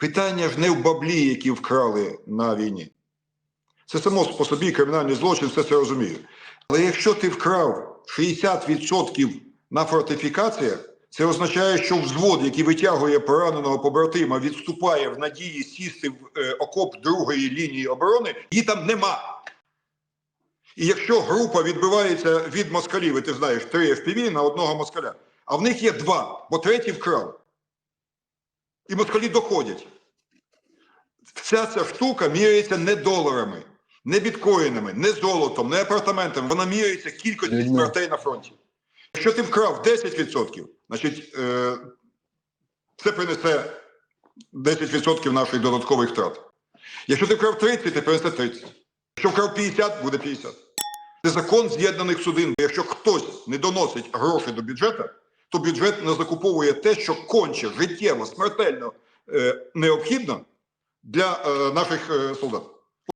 Питання ж не в баблі, які вкрали на війні. Це само по собі кримінальний злочин, все це розумію. Але якщо ти вкрав 60% на фортифікаціях, це означає, що взвод, який витягує пораненого побратима, відступає в надії сісти в е, окоп другої лінії оборони, її там нема. І якщо група відбивається від москалів, і ти знаєш, три FPV на одного москаля, а в них є два, бо третій вкрав. І москалі доходять. Вся ця штука міряється не доларами, не біткоїнами, не золотом, не апартаментами. Вона міряється кількістю смертей на фронті. Якщо ти вкрав 10%, значить е, це принесе 10% наших додаткових втрат. Якщо ти вкрав 30, ти принесе 30. Якщо вкрав 50, буде 50. Це закон з'єднаних судин. Якщо хтось не доносить гроші до бюджету, то бюджет не закуповує те, що конче, життєво, смертельно е, необхідно для е, наших е, солдат.